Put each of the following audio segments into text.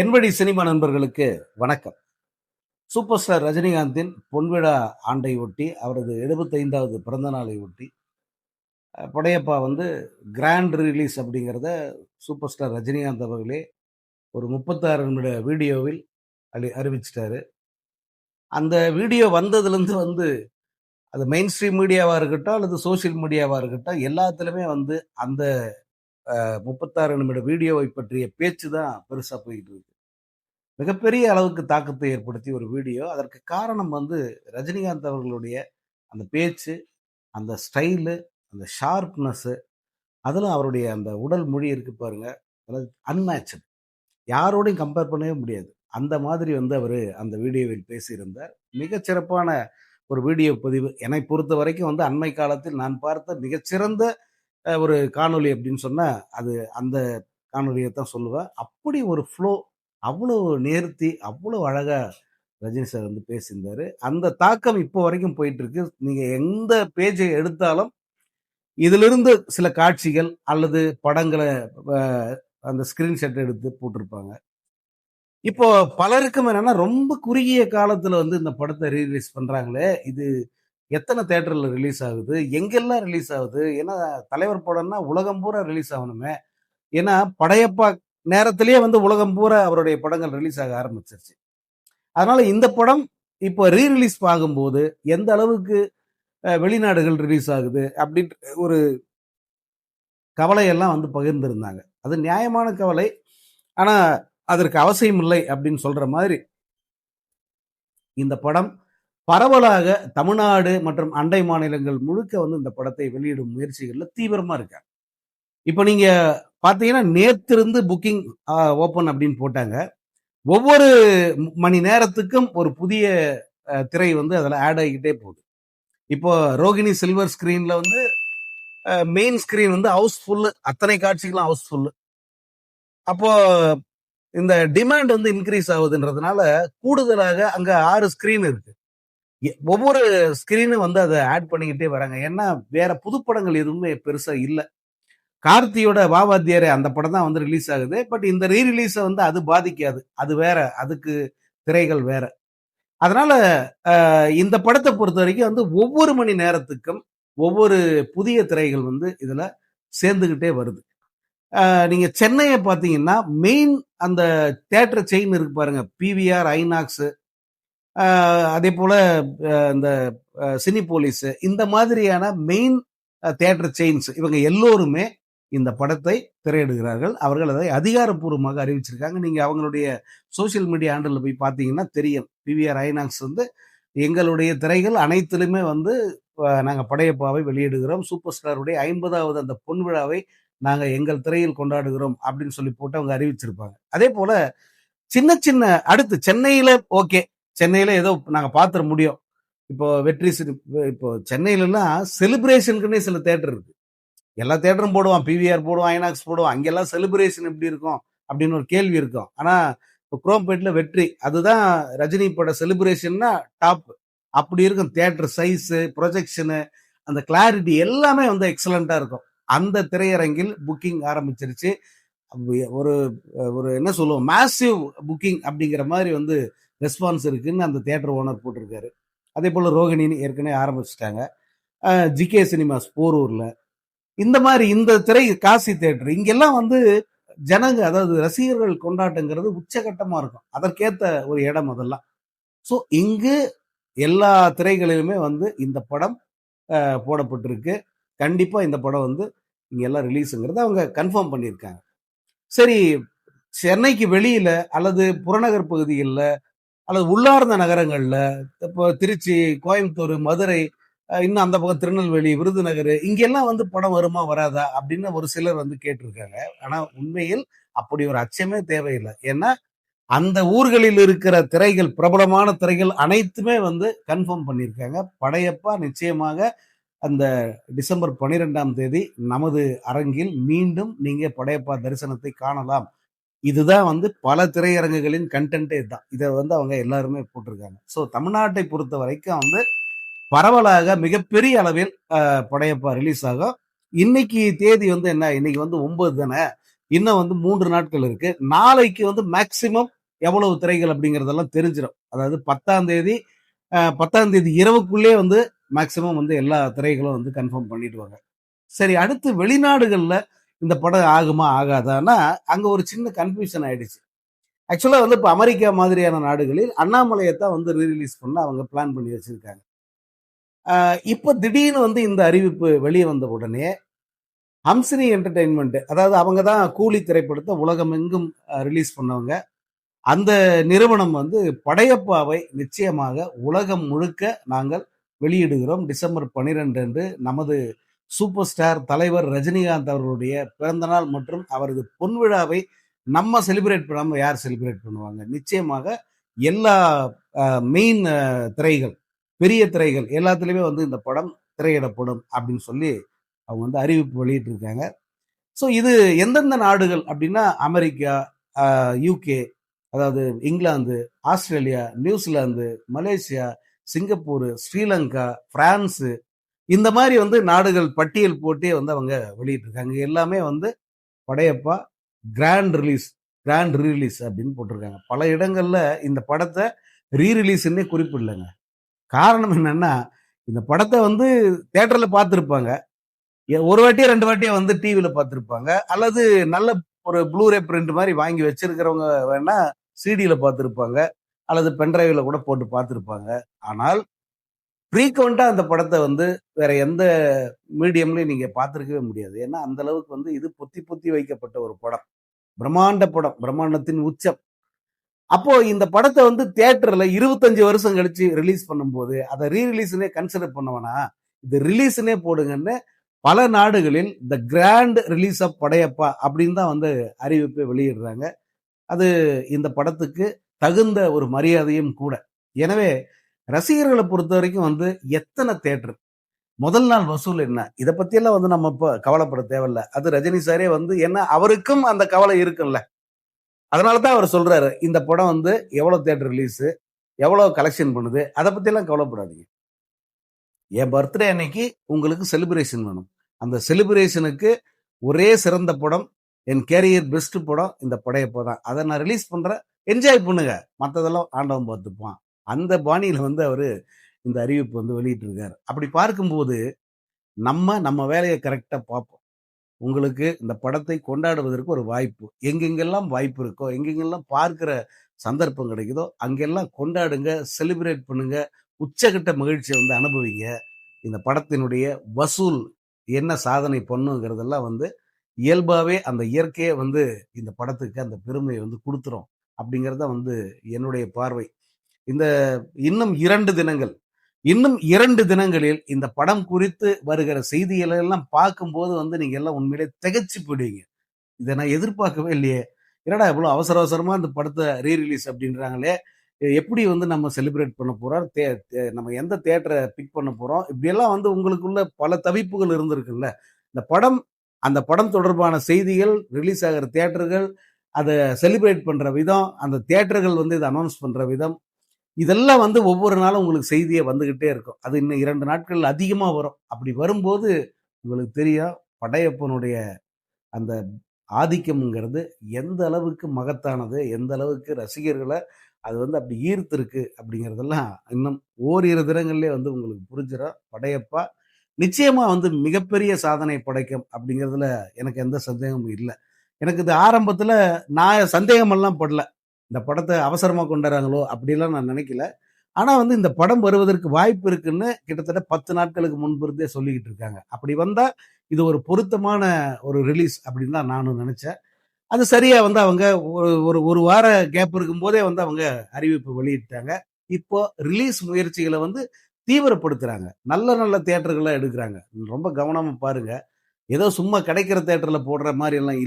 என்வழி cinema நண்பர்களுக்கு வணக்கம். Super star ரஜினிகாந்தின் பொன்விழா ஆண்டை ஒட்டி அவரது எழுபத்தைந்தாவது பிறந்த நாளை ஒட்டி படையப்பா வந்து கிராண்ட் ரிலீஸ் அப்படிங்கிறத சூப்பர் ஸ்டார் ரஜினிகாந்த் அவர்களே ஒரு முப்பத்தாறு நிமிட வீடியோவில் அழி அறிவிச்சிட்டாரு. அந்த வீடியோ வந்ததுலேருந்து வந்து அது மெயின் ஸ்ட்ரீம் மீடியாவாக இருக்கட்டும் அல்லது சோஷியல் மீடியாவாக இருக்கட்டும் எல்லாத்துலேயுமே வந்து அந்த முப்பத்தாறு நிமிட வீடியோவை பற்றிய பேச்சு தான் பெருசாக போயிட்டு இருக்கு. மிகப்பெரிய அளவுக்கு தாக்கத்தை ஏற்படுத்திய ஒரு வீடியோ. அதற்கு காரணம் வந்து ரஜினிகாந்த் அவர்களுடைய அந்த பேச்சு அந்த ஸ்டைலு அந்த ஷார்ப்னஸ்ஸு அதில் அவருடைய அந்த உடல் மொழி இருக்கு பாருங்க. அதாவது அன்மேட்சட் யாரோடையும் கம்பேர் பண்ணவே முடியாது. அந்த மாதிரி வந்து அவர் அந்த வீடியோவில் பேசியிருந்தார். மிகச்சிறப்பான ஒரு வீடியோ பதிவு. என்னை பொறுத்த வரைக்கும் வந்து அண்மை காலத்தில் நான் பார்த்த மிகச்சிறந்த ஒரு காணொளி அப்படின்னு சொன்னால் அது அந்த காணொலியை தான் சொல்லுவேன் அப்படி ஒரு ஃப்ளோ அவ்வளோ நேர்த்தி அவ்வளோ அழகாக ரஜினி சார் வந்து பேசியிருந்தாரு. அந்த தாக்கம் இப்போ வரைக்கும் போயிட்டுருக்கு. நீங்கள் எந்த பேஜை எடுத்தாலும் இதிலிருந்து சில காட்சிகள் அல்லது படங்களை அந்த ஸ்க்ரீன்ஷாட் எடுத்து போட்டிருப்பாங்க. இப்போ பலருக்கும் என்னன்னா ரொம்ப குறுகிய காலத்தில் வந்து இந்த படத்தை ரீலீஸ் பண்ணுறாங்களே இது எத்தனை தேட்டரில் ரிலீஸ் ஆகுது எங்கெல்லாம் ரிலீஸ் ஆகுது ஏன்னா தலைவர் படம்னா உலகம் பூரா ரிலீஸ் ஆகணுமே. ஏன்னா படையப்பா நேரத்திலேயே வந்து உலகம் பூரா அவருடைய படங்கள் ரிலீஸ் ஆக ஆரம்பிச்சிருச்சு. அதனால இந்த படம் இப்போ ரீ ரிலீஸ் ஆகும்போது எந்த அளவுக்கு வெளிநாடுகள் ரிலீஸ் ஆகுது அப்படின்ற ஒரு கவலையெல்லாம் வந்து பகிர்ந்திருந்தாங்க. அது நியாயமான கவலை. ஆனால் அதற்கு அவசியம் இல்லை அப்படின்னு சொல்கிற மாதிரி இந்த படம் பரவலாக தமிழ்நாடு மற்றும் அண்டை மாநிலங்கள் முழுக்க வந்து இந்த படத்தை வெளியிடும் முயற்சிகளில் தீவிரமாக இருக்காங்க. இப்போ நீங்கள் பார்த்தீங்கன்னா நேற்று நேத்திருந்து புக்கிங் ஓப்பன் அப்படின்னு போட்டாங்க. ஒவ்வொரு மணி நேரத்துக்கும் ஒரு புதிய திரை வந்து அதில் ஆட் ஆகிக்கிட்டே போகுது. இப்போ ரோகிணி சில்வர் ஸ்க்ரீனில் வந்து மெயின் ஸ்க்ரீன் வந்து ஹவுஸ்ஃபுல்லு அத்தனை காட்சிகளும் ஹவுஸ்ஃபுல்லு அப்போ இந்த டிமாண்ட் வந்து இன்க்ரீஸ் ஆகுதுன்றதுனால கூடுதலாக அங்கே ஆறு ஸ்க்ரீன் இருக்கு. எ- ஒவ்வொரு ஸ்க்ரீனும் வந்து அதை ஆட் பண்ணிக்கிட்டே வராங்க. ஏன்னா வேற புதுப்படங்கள் எதுவுமே பெருசாக இல்லை. கார்த்தியோட வாவாத்தியாரே அந்த படம் தான் வந்து ரிலீஸ் ஆகுது. பட் இந்த ரீ ரிலீஸை வந்து அது பாதிக்காது. அது வேற. அதுக்கு திரைகள் வேற. அதனால இந்த படத்தை பொறுத்த வரைக்கும் வந்து ஒவ்வொரு மணி நேரத்துக்கும் ஒவ்வொரு புதிய திரைகள் வந்து இதில் சேர்ந்துக்கிட்டே வருது. நீங்கள் சென்னையை பார்த்தீங்கன்னா மெயின் அந்த தேட்டர் செயின் இருக்கு பாருங்க. பிவிஆர் ஐநாக்ஸு அதே போல் இந்த சினி போலீஸு இந்த மாதிரியான மெயின் தேட்டர் செயின்ஸ் இவங்க எல்லோருமே இந்த படத்தை திரையிடுகிறார்கள். அவர்கள் அதை அதிகாரப்பூர்வமாக அறிவிச்சிருக்காங்க. நீங்க அவங்களுடைய சோஷியல் மீடியா ஹேண்டில் போய் பார்த்தீங்கன்னா தெரியும். பிவிஆர் ஐநாக்ஸ் வந்து எங்களுடைய திரைகள் அனைத்திலுமே வந்து நாங்கள் படையப்பாவை வெளியிடுகிறோம். சூப்பர் ஸ்டாருடைய ஐம்பதாவது அந்த பொன் விழாவை நாங்கள் எங்கள் திரையில் கொண்டாடுகிறோம் அப்படின்னு சொல்லி போட்டு அவங்க அறிவிச்சிருப்பாங்க. அதே போல சின்ன சின்ன அடுத்து சென்னையில ஓகே சென்னையில ஏதோ நாங்கள் பார்த்துட முடியும். இப்போ வெற்றி சினி இப்போ சென்னையிலலாம் செலிப்ரேஷனுக்குன்னே சில தேட்டர் இருக்கு. எல்லா தேட்டரும் போடுவான் பிவிஆர் போடுவான் ஐநாக்ஸ் போடுவான் அங்கெல்லாம் செலிப்ரேஷன் எப்படி இருக்கும் அப்படின்னு ஒரு கேள்வி இருக்கும். ஆனால் இப்போ குரோம்பேட்டில் வெற்றி. அதுதான் ரஜினி பட செலிப்ரேஷன்னா டாப் அப்படி இருக்கும். தேட்டர் சைஸு ப்ரொஜெக்ஷனு அந்த கிளாரிட்டி எல்லாமே வந்து எக்ஸலண்ட்டாக இருக்கும். அந்த திரையரங்கில் புக்கிங் ஆரம்பிச்சிருச்சு. ஒரு ஒரு என்ன சொல்லுவோம்? மேசிவ் புக்கிங் அப்படிங்கிற மாதிரி வந்து ரெஸ்பான்ஸ் இருக்குன்னு அந்த தேட்டர் ஓனர் போட்டிருக்காரு. அதே போல் ரோகிணின்னு ஏற்கனவே ஆரம்பிச்சிட்டாங்க. ஜிகே சினிமாஸ் போரூரில். இந்த மாதிரி இந்த திரை காசி தேட்டர் இங்கெல்லாம் வந்து ஜனங்க அதாவது ரசிகர்கள் கொண்டாட்டங்கிறது உச்சகட்டமா இருக்கும். அதற்கேத்த ஒரு இடம் அதெல்லாம். ஸோ இங்கு எல்லா திரைகளிலுமே வந்து இந்த படம் போடப்பட்டிருக்கு. கண்டிப்பா இந்த படம் வந்து இங்க எல்லாம் ரிலீஸுங்கிறத அவங்க கன்ஃபார்ம் பண்ணியிருக்காங்க. சரி சென்னைக்கு வெளியில அல்லது புறநகர் பகுதிகளில் அல்லது உள்ளார்ந்த நகரங்கள்ல இப்போ திருச்சி கோயம்புத்தூர் மதுரை இன்னும் அந்த பக்கம் திருநெல்வேலி விருதுநகர் இங்கெல்லாம் வந்து படம் வருமா வராதா அப்படின்னு ஒரு சிலர் வந்து கேட்டிருக்காங்க. ஆனா உண்மையில் அப்படி ஒரு அச்சமே தேவையில்லை. ஏன்னா அந்த ஊர்களில் இருக்கிற திரைகள் பிரபலமான திரைகள் அனைத்துமே வந்து கன்ஃபார்ம் பண்ணியிருக்காங்க. படையப்பா நிச்சயமாக அந்த டிசம்பர் பன்னிரெண்டாம் தேதி நமது அரங்கில் மீண்டும் நீங்க படையப்பா தரிசனத்தை காணலாம். இதுதான் வந்து பல திரையரங்குகளின் கண்டென்ட்டே தான். இதை வந்து அவங்க எல்லாருமே போட்டிருக்காங்க. ஸோ தமிழ்நாட்டை பொறுத்த வரைக்கும் வந்து பரவலாக மிகப்பெரிய அளவில் படையப்பா ரிலீஸ் ஆகும். இன்னைக்கு தேதி வந்து என்ன? இன்னைக்கு வந்து ஒன்பது தானே? இன்னும் வந்து மூன்று நாட்கள் இருக்கு. நாளைக்கு வந்து மேக்சிமம் எவ்வளவு திரைகள் அப்படிங்கறதெல்லாம் தெரிஞ்சிடும் அதாவது பத்தாம் தேதி பத்தாம் தேதி இரவுக்குள்ளே வந்து மேக்சிமம் வந்து எல்லா திரைகளும் வந்து கன்ஃபார்ம் பண்ணிடுவாங்க சரி அடுத்து வெளிநாடுகளில் இந்த படம் ஆகுமா ஆகாதான்னா அங்கே ஒரு சின்ன கன்ஃபியூஷன் ஆயிடுச்சு. ஆக்சுவலாக வந்து இப்போ அமெரிக்கா மாதிரியான நாடுகளில் அண்ணாமலையை தான் வந்து ரீரிலீஸ் பண்ண அவங்க பிளான் பண்ணி வச்சுருக்காங்க. இப்போ திடீர்னு வந்து இந்த அறிவிப்பு வெளியே வந்த உடனே ஹம்சினி என்டர்டெயின்மெண்ட் அதாவது அவங்க தான் கூலி திரைப்படத்தை உலகமெங்கும் ரிலீஸ் பண்ணவங்க. அந்த நிறுவனம் வந்து படையப்பாவை நிச்சயமாக உலகம் முழுக்க நாங்கள் வெளியிடுகிறோம். டிசம்பர் 12 அன்று நமது சூப்பர் ஸ்டார் தலைவர் ரஜினிகாந்த் அவர்களுடைய பிறந்தநாள் மற்றும் அவரது பொன்விழாவை நம்ம செலிப்ரேட் பண்ணாமல் யார் செலிப்ரேட் பண்ணுவாங்க? நிச்சயமாக எல்லா மெயின் திரைகள் பெரிய திரைகள் எல்லாத்துலேயுமே வந்து இந்த படம் திரையிடப்படும் அப்படின்னு சொல்லி அவங்க வந்து அறிவிப்பு வெளியிட்டிருக்காங்க. ஸோ இது எந்தெந்த நாடுகள் அப்படின்னா அமெரிக்கா யூகே அதாவது England Australia New Zealand Malaysia Singapore Sri Lanka France இந்த மாதிரி வந்து நாடுகள் பட்டியல் போட்டே வந்து அவங்க வெளியிட்டிருக்காங்க. எல்லாமே வந்து Padayappa grand release grand rerelease அப்படின்னு போட்டிருக்காங்க. பல இடங்களில் இந்த படத்தை ரீரிலீஸ்ன்னே குறிப்பிடலைங்க. காரணம் என்னன்னா இந்த படத்தை வந்து தேட்டரில் பார்த்துருப்பாங்க. ஒரு வாட்டியோ ரெண்டு வாட்டியோ வந்து டிவியில் பார்த்துருப்பாங்க. அல்லது நல்ல ஒரு ப்ளூரே பிரிண்ட் மாதிரி வாங்கி வச்சிருக்கிறவங்க வேணா சிடியில் பார்த்துருப்பாங்க. அல்லது பென்ட்ரைவில் கூட போட்டு பார்த்துருப்பாங்க. ஆனால் ஃப்ரீக்வெண்ட்டாக அந்த படத்தை வந்து வேற எந்த மீடியம்லையும் நீங்கள் பார்த்துருக்கவே முடியாது. ஏன்னா அந்த அளவுக்கு வந்து இது பொத்தி பொத்தி வைக்கப்பட்ட ஒரு படம். பிரம்மாண்ட படம். பிரம்மாண்டத்தின் உச்சம். அப்போ இந்த படத்தை வந்து தியேட்டர்ல இருபத்தஞ்சு வருஷம் கழிச்சு ரிலீஸ் பண்ணும்போது அதை ரீ ரிலீஸ்னே கன்சிடர் பண்ணவனா இது ரிலீஸ்னே போடுங்கன்னு பல நாடுகளில் the grand release of Padayappa அப்படின்னு தான் வந்து அறிவிப்பை வெளியிடுறாங்க. அது இந்த படத்துக்கு தகுந்த ஒரு மரியாதையும் கூட. எனவே ரசிகர்களை பொறுத்த வரைக்கும் வந்து எத்தனை தேட்டர் முதல் நாள் வசூல் என்ன? இதை பத்தியெல்லாம் வந்து நம்ம இப்போ கவலைப்பட தேவையில்ல. அது ரஜினி சாரே வந்து ஏன்னா அவருக்கும் அந்த கவலை இருக்குல்ல அதனால தான் அவர் சொல்றாரு இந்த படம் வந்து எவ்வளவு தேட்டர் ரிலீஸு எவ்வளவு கலெக்ஷன் பண்ணுது அதை பத்தியெல்லாம் கவலைப்படாதீங்க. என் பர்த்டே அன்னைக்கு உங்களுக்கு செலிப்ரேஷன் வேணும். அந்த செலிப்ரேஷனுக்கு ஒரே சிறந்த படம் என் கேரியர் பெஸ்ட் படம் இந்த படையப்போ தான் அதை நான் ரிலீஸ் பண்றேன். என்ஜாய் பண்ணுங்க. மற்றதெல்லாம் ஆண்டவன் பார்த்துப்பான். அந்த பாணியில வந்து அவரு இந்த அறிவிப்பு வந்து வெளியிட்டிருக்காரு. அப்படி பார்க்கும்போது நம்ம நம்ம வேலையை கரெக்டாக பார்ப்போம். உங்களுக்கு இந்த படத்தை கொண்டாடுவதற்கு ஒரு வாய்ப்பு. எங்கெங்கெல்லாம் வாய்ப்பு இருக்கோ எங்கெங்கெல்லாம் பார்க்குற சந்தர்ப்பம் கிடைக்குதோ அங்கெல்லாம் கொண்டாடுங்க செலிப்ரேட் பண்ணுங்க உச்சகட்ட மகிழ்ச்சியை வந்து அனுபவிங்க. இந்த படத்தினுடைய வசூல் என்ன சாதனை பண்ணுங்கிறதெல்லாம் வந்து இயல்பாகவே அந்த இயற்கையை வந்து இந்த படத்துக்கு அந்த பெருமையை வந்து கொடுத்துரும். அப்படிங்கிறத வந்து என்னுடைய பார்வை. இந்த இன்னும் இரண்டு தினங்கள் இன்னும் இரண்டு தினங்களில் இந்த படம் குறித்து வருகிற செய்திகளை எல்லாம் பார்க்கும்போது வந்து நீங்க எல்லாம் உண்மையிலே திகச்சு போயிடுவீங்க. இதை நான் எதிர்பார்க்கவே இல்லையே. என்னடா இவ்வளோ அவசர அவசரமா இந்த படத்தை ரீ ரிலீஸ் அப்படின்றாங்களே எப்படி வந்து நம்ம செலிப்ரேட் பண்ண போறோம்? தே- நம்ம எந்த தேட்டரை பிக் பண்ண போறோம்? இப்படியெல்லாம் வந்து உங்களுக்குள்ள பல தவிப்புகள் இருந்திருக்குல்ல. இந்த படம் அந்த படம் தொடர்பான செய்திகள் ரிலீஸ் ஆகிற தேட்டர்கள் அதை செலிப்ரேட் பண்ற விதம் அந்த தேட்டர்கள் வந்து இதை அனௌன்ஸ் பண்ற விதம் இதெல்லாம் வந்து ஒவ்வொரு நாளும் உங்களுக்கு செய்தியை வந்துக்கிட்டே இருக்கும். அது இன்னும் இரண்டு நாட்கள் அதிகமாக வரும். அப்படி வரும்போது உங்களுக்கு தெரியும் படையப்பனுடைய அந்த ஆதிக்கம்ங்கிறது எந்த அளவுக்கு மகத்தானது எந்த அளவுக்கு ரசிகர்களை அது வந்து அப்படி ஈர்த்திருக்கு அப்படிங்கிறதெல்லாம் இன்னும் ஓரிரு தினங்கள்லேயே வந்து உங்களுக்கு புரிஞ்சிடும் படையப்பா நிச்சயமாக வந்து மிகப்பெரிய சாதனை படைக்கும் அப்படிங்கிறதுல எனக்கு எந்த சந்தேகமும் இல்லை. எனக்கு இது ஆரம்பத்தில் நான் சந்தேகமெல்லாம் படல. இந்த படத்தை அவசரமாக கொண்டாடுறாங்களோ அப்படிலாம் நான் நினைக்கல. ஆனால் வந்து இந்த படம் வருவதற்கு வாய்ப்பு இருக்குன்னு கிட்டத்தட்ட பத்து நாட்களுக்கு முன்பு இருந்தே சொல்லிக்கிட்டு இருக்காங்க. அப்படி வந்தால் இது ஒரு பொருத்தமான ஒரு ரிலீஸ் அப்படின்னு தான் நானும் நினச்சேன். அது சரியாக வந்து அவங்க ஒரு ஒரு ஒரு வார கேப் இருக்கும்போதே வந்து அவங்க அறிவிப்பு வெளியிட்டாங்க. இப்போ ரிலீஸ் முயற்சிகளை வந்து தீவிரப்படுத்துகிறாங்க நல்ல நல்ல தேட்டர்களை எடுக்கிறாங்க. ரொம்ப கவனமாக பாருங்கள் ஏதோ சும்மா கிடைக்கிற தேட்டரில் போடுற மாதிரி எல்லாம்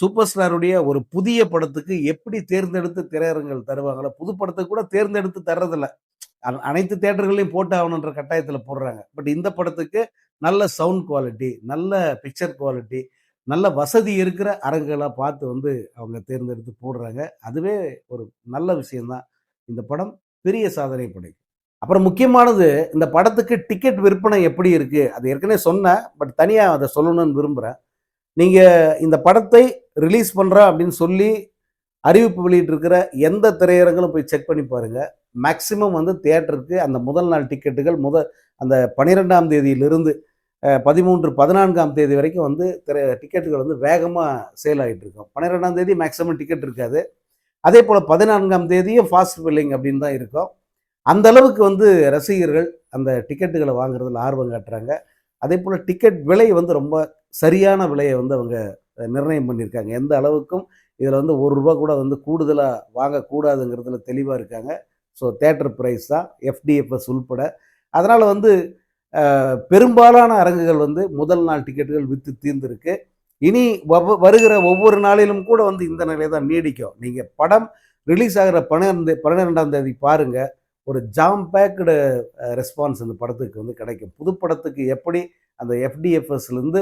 சூப்பர் ஸ்டாருடைய ஒரு புதிய படத்துக்கு எப்படி தேர்ந்தெடுத்து திரையரங்கள் தருவாங்களோ புது படத்தை கூட தேர்ந்தெடுத்து தர்றதில்ல. அனைத்து தேட்டர்களையும் போட்டு ஆகணுன்ற கட்டாயத்தில் போடுறாங்க. பட் இந்த படத்துக்கு நல்ல சவுண்ட் குவாலிட்டி நல்ல பிக்சர் குவாலிட்டி நல்ல வசதி இருக்கிற அரங்குகளாக பார்த்து வந்து அவங்க தேர்ந்தெடுத்து போடுறாங்க. அதுவே ஒரு நல்ல விஷயம்தான். இந்த படம் பெரிய சாதனை படைக்கும். அப்புறம் முக்கியமானது இந்த படத்துக்கு டிக்கெட் விற்பனை எப்படி இருக்குது அது ஏற்கனவே சொன்னேன். பட் தனியாக அதை சொல்லணும்னு விரும்புகிறேன் நீங்கள் இந்த படத்தை ரிலீஸ் பண்ணுறேன் அப்படின்னு சொல்லி அறிவிப்பு வெளியிட்டிருக்கிற எந்த திரையரங்களும் போய் செக் பண்ணி பாருங்கள் மேக்சிமம் வந்து தேட்டருக்கு அந்த முதல் நாள் டிக்கெட்டுகள் முத அந்த பன்னிரெண்டாம் தேதியிலிருந்து பதிமூன்று பதினான்காம் தேதி வரைக்கும் வந்து திரை டிக்கெட்டுகள் வந்து வேகமாக சேல் ஆகிட்டு இருக்கும். பன்னிரெண்டாம் தேதி மேக்ஸிமம் டிக்கெட் இருக்காது. அதே போல் பதினான்காம் தேதியும் ஃபாஸ்ட் பில்லிங் அப்படின்னு தான் இருக்கும். அந்த அளவுக்கு வந்து ரசிகர்கள் அந்த டிக்கெட்டுகளை வாங்குறதுல ஆர்வம் காட்டுறாங்க. அதே போல் டிக்கெட் விலை வந்து ரொம்ப சரியான விலையை வந்து அவங்க நிர்ணயம் பண்ணியிருக்காங்க. எந்த அளவுக்கும் இதில் வந்து ஒரு ரூபா கூட வந்து கூடுதலாக வாங்கக்கூடாதுங்கிறதுல தெளிவாக இருக்காங்க. ஸோ தேட்டர் ப்ரைஸ் தான் எஃப்டிஎஃப்எஸ் உள்பட. அதனால் வந்து பெரும்பாலான அரங்குகள் வந்து முதல் நாள் டிக்கெட்டுகள் விற்று தீர்ந்துருக்கு. இனி வருகிற ஒவ்வொரு நாளிலும் கூட வந்து இந்த நிலை தான் நீடிக்கும். நீங்கள் படம் ரிலீஸ் ஆகிற பன்னிரெண்டு பன்னிரெண்டாம் தேதி பாருங்கள் ஒரு ஜாம் பேக்கடு ரெஸ்பான்ஸ் இந்த படத்துக்கு வந்து கிடைக்கும். புது படத்துக்கு எப்படி அந்த எஃப்டிஎஃப்எஸ்லேருந்து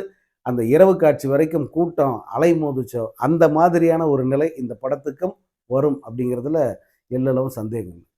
அந்த இரவு காட்சி வரைக்கும் கூட்டம் அலைமோதுச்சோ அந்த மாதிரியான ஒரு நிலை இந்த படத்துக்கும் வரும் அப்படிங்கிறதுல எல்லளவும் சந்தேகம் இல்லை.